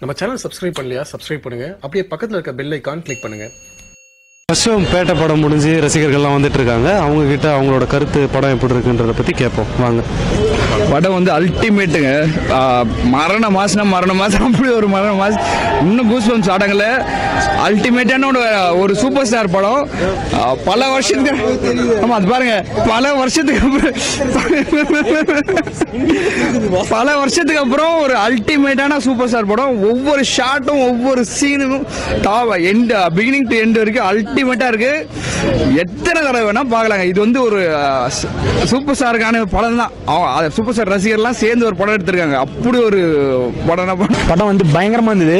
நம்ம channel subscribe பண்ணலையா? Subscribe பண்ணுங்க. அப்படியே பக்கத்துல இருக்க பெல் ஐக்கான் கிளிக் பண்ணுங்க. ஃபர்ஸ்ட் பேட்டை படம் முடிஞ்சு ரசிகர்கள்லாம் வந்துட்டு இருக்காங்க அவங்க கிட்ட அவங்களோட கருத்து படம் எப்படி இருக்குன்றத பத்தி கேட்போம் வாங்க. படம் வந்து அல்டிமேட்டுங்க மரண மாசம்னா மரண மாசம் அப்படி ஒரு மரண மாசம் இன்னும் கூஸ்பம்ஸ் ஆடங்கள அல்டிமேட்டான ஒரு ஒரு சூப்பர் ஸ்டார் படம் பல வருஷத்துக்கு ஆமா அது பாருங்க. பல வருஷத்துக்கு அப்புறம் பல வருஷத்துக்கு அப்புறம் ஒரு அல்டிமேட்டான சூப்பர் ஸ்டார் படம். ஒவ்வொரு ஷாட்டும் ஒவ்வொரு சீனும் top end beginning to end வரைக்கும் அல்டிமேட்டா இருக்கு. எத்தனை தடவை வேணா பார்க்கலாங்க. இது வந்து ஒரு சூப்பர் ஸ்டாருக்கான படம் தான். சூப்பர் ஸ்டார் ரசிகர்லாம் சேர்ந்து ஒரு படம் எடுத்திருக்காங்க. அப்படி ஒரு படம். படம் வந்து பயங்கரமா இருந்தது.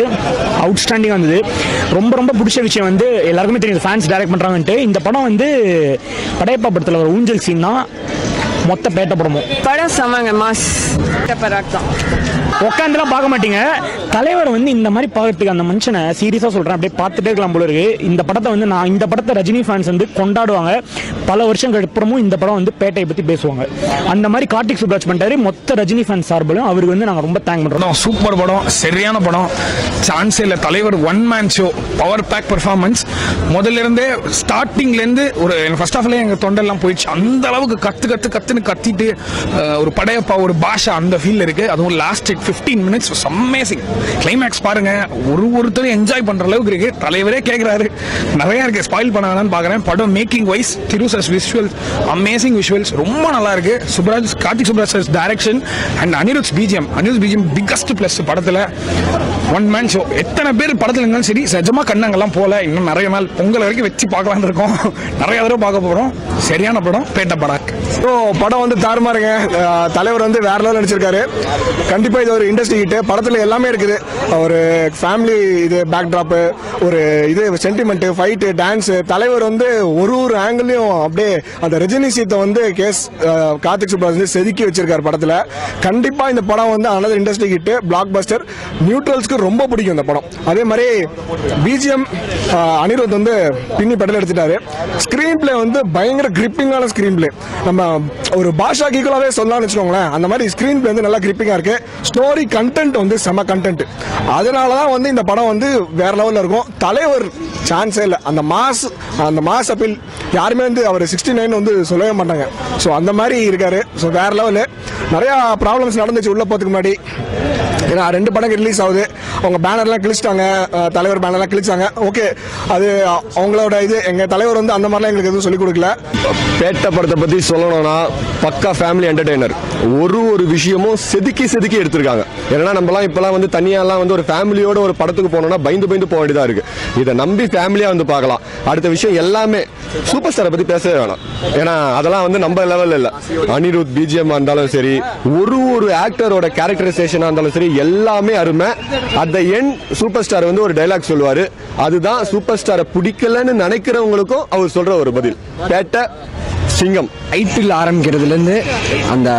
அவுட்ஸ்டாண்டிங்கா இருந்தது. ரொம்ப ரொம்ப பிடிச்ச விஷயம் வந்து எல்லாருக்குமே தெரியும். ஃபேன்ஸ் டைரக்ட் பண்றாங்கன்ட்டு. இந்த படம் வந்து படையப்பா படத்துல ஒரு ஊஞ்சல் சீன் தான் மொத்த பேட்ட படமும். படம் செம்மங்க மாஸ். பராக் தான் உட்காந்துலாம் பார்க்க மாட்டீங்க. தலைவர் வந்து இந்த மாதிரி பார்க்கறதுக்கு அந்த மனுஷனை சீரியஸாக சொல்கிறேன் அப்படியே பார்த்துட்டே இருக்கலாம் போல இருக்கு. இந்த படத்தை வந்து நான் இந்த படத்தை ரஜினி ஃபேன்ஸ் வந்து கொண்டாடுவாங்க. பல வருஷங்களுக்கு அப்புறமும் இந்த படம் வந்து பேட்டையை பற்றி பேசுவாங்க. அந்த மாதிரி கார்த்திக் சுப்ராஜ் பண்ணிட்டாரு. மொத்த ரஜினி ஃபேன்ஸ் சார்பிலும் அவருக்கு வந்து நாங்கள் ரொம்ப தேங்க் பண்ணுறோம் சூப்பர் படம் சரியான படம். சான்ஸ் இல்லை. தலைவர் one man show power pack performance முதல்ல இருந்தே ஸ்டார்டிங்லேருந்து ஒரு ஃபர்ஸ்ட் ஆஃப்ல எங்க தொண்டெல்லாம் போயிடுச்சு. அந்த அளவுக்கு கத்து கத்து கத்துன்னு கத்திட்டு ஒரு படையப்பா ஒரு பாஷா அந்த ஃபீல் இருக்கு. அதுவும் last fifteen minutes amazing climax பாருங்க ஒரு ஒருத்தரும் என்ஜாய் பண்ற அளவுக்கு இருக்கு. தலைவரே கேட்கிறாரு நிறைய இருக்கு. ஸ்பாயில் பண்ண வேணாம்னு பாக்குறேன். படம் மேக்கிங் வைஸ் திருசஸ் விஷுவல்ஸ் அமேசிங் விஷுவல்ஸ் ரொம்ப நல்லா இருக்கு. Subbaraj Karthik Subbaraj direction and Anirudh BGM Anirudh BGM biggest plus படத்துல. ஒன் மேன் ஷோ எத்தனை பேர் படத்துல இருந்தாலும் சரி சஜமா கண்ணங்கெல்லாம் போல. இன்னும் நிறைய நாள் பொங்கல் வரைக்கும் வச்சு பார்க்கலாம்னு இருக்கோம். நிறைய தடவை பார்க்க போறோம். சரியான படம் பேட்ட படாக். ஸோ படம் வந்து தாறுமாறுங்க தலைவர் வந்து வேற லெவல் நடிச்சிருக்காரு. கண்டிப்பாக இது ஒரு இண்டஸ்ட்ரி ஹிட் படத்தில் எல்லாமே இருக்குது. ஒரு ஃபேமிலி இது பேக் ட்ராப்பு ஒரு இது சென்டிமெண்ட் ஃபைட்டு டான்ஸு தலைவர் வந்து ஒரு ஒரு ஆங்கிளையும் அப்படியே அந்த ரஜினி சீத்தை வந்து கேஸ் கார்த்திக் சுப்ராஜ் வந்து செதுக்கி வச்சிருக்காரு படத்தில். கண்டிப்பாக இந்த படம் வந்து another industry hit blockbuster நியூட்ரல்ஸ்க்கு ரொம்ப பிடிக்கும் இந்த படம். அதே மாதிரி பிஜிஎம் அனிருத் வந்து பின்னி படத்தில் எடுத்துட்டாரு. ஸ்கிரீன் பிளே வந்து பயங்கர கிரிப்பிங்கான ஸ்கிரீன் பிளே நம்ம ஒரு பாஷா கீக்கலாவே சொல்லலாம்னு வச்சுக்கோங்களேன் அந்த மாதிரி ஸ்கிரீன் பிளே வந்து நல்லா கிரிப்பிங்கா இருக்கு. ஸ்டோரி கண்டென்ட் வந்து செம கண்டென்ட் அதனால தான் வந்து இந்த படம் வந்து வேற லெவலில் இருக்கும். தலைவர் சான்ஸே இல்லை. அந்த மாஸ் அந்த மாஸ் அப்பீல் யாருமே வந்து அவர் சிக்ஸ்டி நைன் வந்து சொல்லவே மாட்டாங்க. ஸோ அந்த மாதிரி இருக்காரு. ஸோ வேற லெவலு நிறையா ப்ராப்ளம்ஸ் நடந்துச்சு உள்ள போறதுக்கு முன்னாடி. ஏன்னா ரெண்டு படம் ரிலீஸ் ஆகுது. அவங்க பேனர்லாம் கிழிச்சிட்டாங்க. தலைவர் பேனர்லாம் கிழிச்சாங்க. ஓகே அது அவங்களோட இது. எங்கள் தலைவர் வந்து அந்த மாதிரிலாம் எங்களுக்கு எதுவும் சொல்லிக் கொடுக்கல. பேட்ட படத்தை பத்தி சொல்லணும்னா பக்கா ஃபேமிலி என்டர்டைனர் ஒரு ஒரு விஷயமும் செதுக்கி செதுக்கி எடுத்திருக்காங்க. ஏன்னா நம்மலாம் இப்பெல்லாம் வந்து தனியாலாம் வந்து ஒரு ஃபேமிலியோட ஒரு படத்துக்கு போனோம்னா பயந்து பயந்து போக வேண்டியதா இருக்கு. இதை நம்பி ஃபேமிலியா வந்து பார்க்கலாம். அடுத்த விஷயம் எல்லாமே சூப்பர் ஸ்டாரை பத்தி பேசவே வேணாம். ஏன்னா அதெல்லாம் வந்து நம்ம லெவல்ல இல்ல. அனிருத் பிஜிஎம் இருந்தாலும் சரி ஒரு ஒரு ஆக்டரோட கேரக்டரைசேஷனா இருந்தாலும் சரி எல்லாமே அருமை. At the end super star வந்து ஒரு டைலாக் சொல்லுவாரு. அதுதான் சூப்பர் ஸ்டாரை பிடிக்கலன்னு நினைக்கிறவங்களுக்கும் அவர் சொல்ற ஒரு பதில். பேட்டை சிங்கம் ஐட்டில் ஆரம்பிக்கிறதுலேருந்து அந்த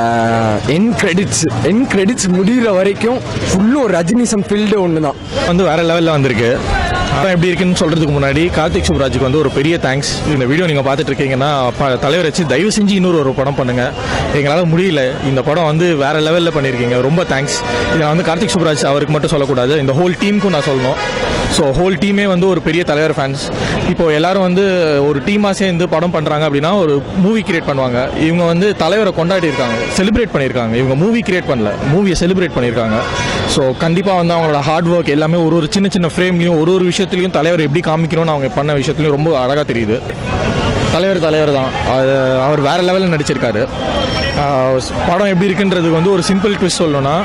என் கிரெடிட்ஸ் என் கிரெடிட்ஸ் முடிகிற வரைக்கும் ஃபுல்லும் ரஜினிசம் ஃபீல்டு ஒன்று தான் வந்து வேற லெவலில் வந்திருக்கு. படம் எப்படி இருக்குன்னு சொல்றதுக்கு முன்னாடி கார்த்திக் சுப்ராஜுக்கு வந்து ஒரு பெரிய தேங்க்ஸ் இந்த வீடியோ நீங்க பார்த்துட்டு இருக்கீங்கன்னா தலைவர் வச்சு தயவு செஞ்சு இன்னொரு ஒரு படம் பண்ணுங்க. எங்களால முடியல. இந்த படம் வந்து வேற லெவல்ல பண்ணிருக்கீங்க ரொம்ப தேங்க்ஸ் இதை வந்து கார்த்திக் சுப்ராஜ் அவருக்கு மட்டும் சொல்லக்கூடாது. இந்த ஹோல் டீமுக்கும் நான் சொல்லணும். ஸோ ஹோல் டீமே வந்து ஒரு பெரிய தலைவர் ஃபேன்ஸ் இப்போ எல்லாரும் வந்து ஒரு டீமாக சேர்ந்து படம் பண்றாங்க அப்படின்னா ஒரு மூவி கிரியேட் பண்ணுவாங்க. இவங்க வந்து தலைவரை கொண்டாடி இருக்காங்க. செலிப்ரேட் பண்ணியிருக்காங்க. இவங்க மூவி கிரியேட் பண்ணல. மூவியை செலிப்ரேட் பண்ணியிருக்காங்க. ஸோ கண்டிப்பாக வந்து அவங்களோட ஹார்ட் ஒர்க் எல்லாமே ஒரு ஒரு சின்ன சின்ன ஃப்ரேம்லையும் ஒரு ஒரு விஷயம் விஷயத்துலையும் தலைவர் எப்படி காமிக்கணும்னு அவங்க பண்ண விஷயத்துலையும் ரொம்ப அழகாக தெரியுது. தலைவர் தலைவர் தான். அது அவர் வேற லெவலில் நடிச்சிருக்காரு. ஆஹ் படம் எப்படி இருக்குன்றதுக்கு வந்து ஒரு சிம்பிள் ட்விஸ்ட் சொல்லணும்னா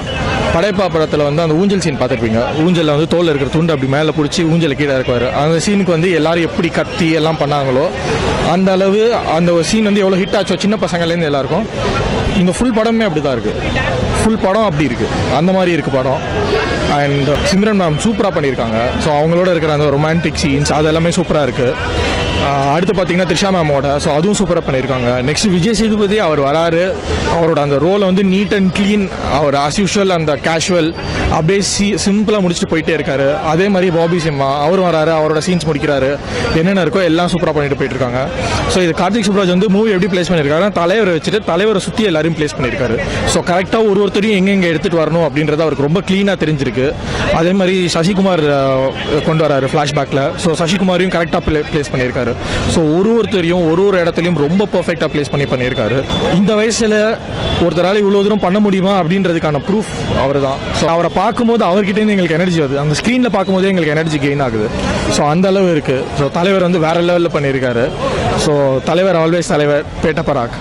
படைப்பா படத்தில் வந்து அந்த ஊஞ்சல் சீன் பார்த்துருப்பீங்க. ஊஞ்சலில் வந்து தோல் இருக்கிற துண்டு அப்படி மேலே பிடிச்சி ஊஞ்சல் கீழே இருக்குவார் அந்த சீனுக்கு வந்து எல்லாரும் எப்படி கத்தி எல்லாம் பண்ணாங்களோ அந்த அளவு அந்த ஒரு சீன் வந்து எவ்வளோ ஹிட் ஆச்சோ சின்ன பசங்கள்லேருந்து எல்லாருக்கும் இந்த ஃபுல் படமே அப்படி தான் இருக்குது ஃபுல் படம் அப்படி இருக்குது அந்த மாதிரி இருக்குது படம். அண்ட் சிம்ரன் மேம் சூப்பராக பண்ணியிருக்காங்க. ஸோ அவங்களோட இருக்கிற அந்த ரொமான்டிக் சீன்ஸ் அது எல்லாமே சூப்பராக இருக்குது அடுத்து பார்த்தீங்கன்னா த்ரிஷா மேமோட. ஸோ அதுவும் சூப்பராக பண்ணியிருக்காங்க நெக்ஸ்ட் விஜய் சேதுபதி அவர் வராரு. அவரோட அந்த ரோலை வந்து நீட் அண்ட் க்ளீன் அவர் ஆஸ் யூஷுவல் அந்த கேஷுவல் அப்படியே சி சிம்பிளாக முடிச்சுட்டு போயிட்டே இருக்காரு. அதே மாதிரி பாபி சிம்மா அவரும் வராரு அவரோட சீன்ஸ் முடிக்கிறாரு. என்னென்ன இருக்கோ எல்லாம் சூப்பராக பண்ணிட்டு போயிட்டு இருக்காங்க ஸோ இது கார்த்திக் சுப்ராஜ் வந்து மூவி எப்படி பிளேஸ் பண்ணியிருக்காருன்னா தலைவரை வச்சுட்டு தலைவரை சுற்றி எல்லாரையும் பிளேஸ் பண்ணியிருக்காரு ஸோ கரெக்டாக ஒரு ஒருத்தரையும் எங்கெங்கே எடுத்துகிட்டு வரணும் அப்படின்றது அவருக்கு ரொம்ப க்ளீனாக தெரிஞ்சிருக்கு. அதே மாதிரி சசிகுமார் கொண்டு வராரு ஃப்ளாஷ்பேக்கில் ஸோ சசிகுமாரையும் கரெக்டாக ப்ளே ப்ளேஸ் பண்ணியிருக்காரு ஸோ ஒரு ஒருத்தரையும் ஒரு ஒரு இடத்துலையும் ரொம்ப பர்ஃபெக்டாக ப்ளேஸ் பண்ணி பண்ணியிருக்காரு. இந்த வயசில் ஒருத்தரால் இவ்வளோ தூரம் பண்ண முடியுமா அப்படின்றதுக்கான ப்ரூஃப் அவர் தான் ஸோ அவரை பார்க்கும்போது அவர்கிட்டேருந்து எங்களுக்கு எனர்ஜி வருது. அந்த ஸ்க்ரீனில் பார்க்கும்போதே எங்களுக்கு எனர்ஜி கெயின் ஆகுது. ஸோ அந்த அளவு இருக்குது ஸோ தலைவர் வந்து வேற லெவலில் பண்ணியிருக்காரு. ஸோ தலைவர் ஆல்வேஸ் தலைவர் பேட்ட பராக்.